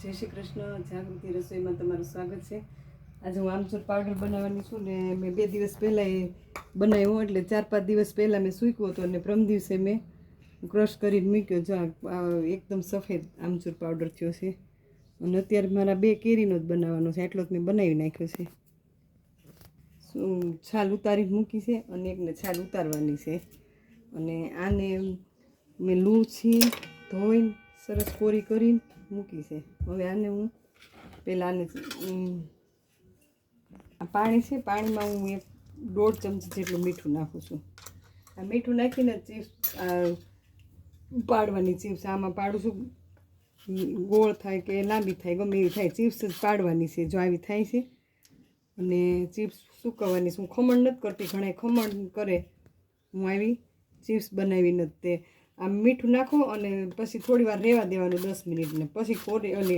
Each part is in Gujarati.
જય શ્રી કૃષ્ણ. જાગૃતિ રસોઈમાં તમારું સ્વાગત છે. આજે હું આમચૂર પાવડર બનાવવાની છું ને મેં બે દિવસ પહેલાં એ બનાવ્યો એટલે ચાર પાંચ દિવસ પહેલાં મેં સૂક્યો હતો અને પ્રમ દિવસે મેં ક્રશ કરીને મૂક્યો જો એકદમ સફેદ આમચૂર પાવડર થયો છે. અને અત્યારે મારા બે કેરીનો જ બનાવવાનો છે. એટલો જ મેં બનાવી નાખ્યો છે. શું છાલ ઉતારીને મૂકી છે અને એકને છાલ ઉતારવાની છે. અને આને મેં લૂછી ધોઈને સરસ કોરી કરીને મૂકી છે. હવે આને હું પહેલાં આને આ પાણી છે, પાણીમાં હું એક દોઢ ચમચી જેટલું મીઠું નાખું છું. આ મીઠું નાખીને ચિપ્સ પાડવાની ચિપ્સ, આમાં પાડું છું. ગોળ થાય કે લાંબી થાય, ગમે એવી થાય, ચિપ્સ જ પાડવાની છે, જો આવી થાય છે. અને ચિપ્સ સુકવવાની છે. હું ખમણ નથી કરતી ઘણા ખમણ કરે. હું આવી ચિપ્સ બનાવીને તે આમ મીઠું નાખો અને પછી થોડી વાર રહેવા દેવાનું દસ મિનિટને પછી કોરી અને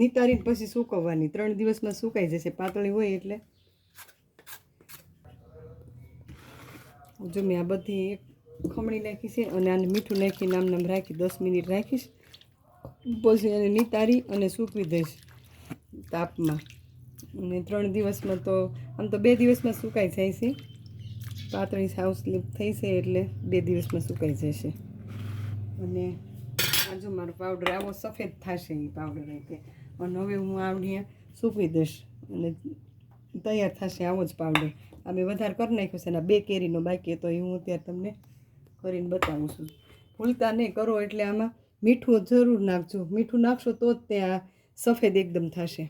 નિતારીને પછી સૂકવવાની. ત્રણ દિવસમાં સુકાઈ જશે પાતળી હોય એટલે. જો મેં આ બધી એક ખમણી નાખી છે અને આને મીઠું નાખીને આમ નામ રાખી દસ મિનિટ રાખીશ. પછી એને નિતારી અને સૂકવી દઈશ તાપમાં. અને ત્રણ દિવસમાં તો આમ તો બે દિવસમાં સુકાઈ જાય છે. પાતળી સાવ સ્લીપ થઈ છે એટલે બે દિવસમાં સુકાઈ જશે. અને આજુ મારો પાવડર આવો સફેદ થશે એ પાવડર રીતે અને હવે હું આવડીએ સૂકવી દઈશ. અને તૈયાર થશે આવો જ પાવડર આ મેં વધારે કરી નાખ્યો છે અને બે કેરીનો બાકી તો એ હું અત્યારે તમને કરીને બતાવું છું. ભૂલતા નહીં કરો એટલે આમાં મીઠું જરૂર નાખજો. મીઠું નાખશો તો જ તે સફેદ એકદમ થશે.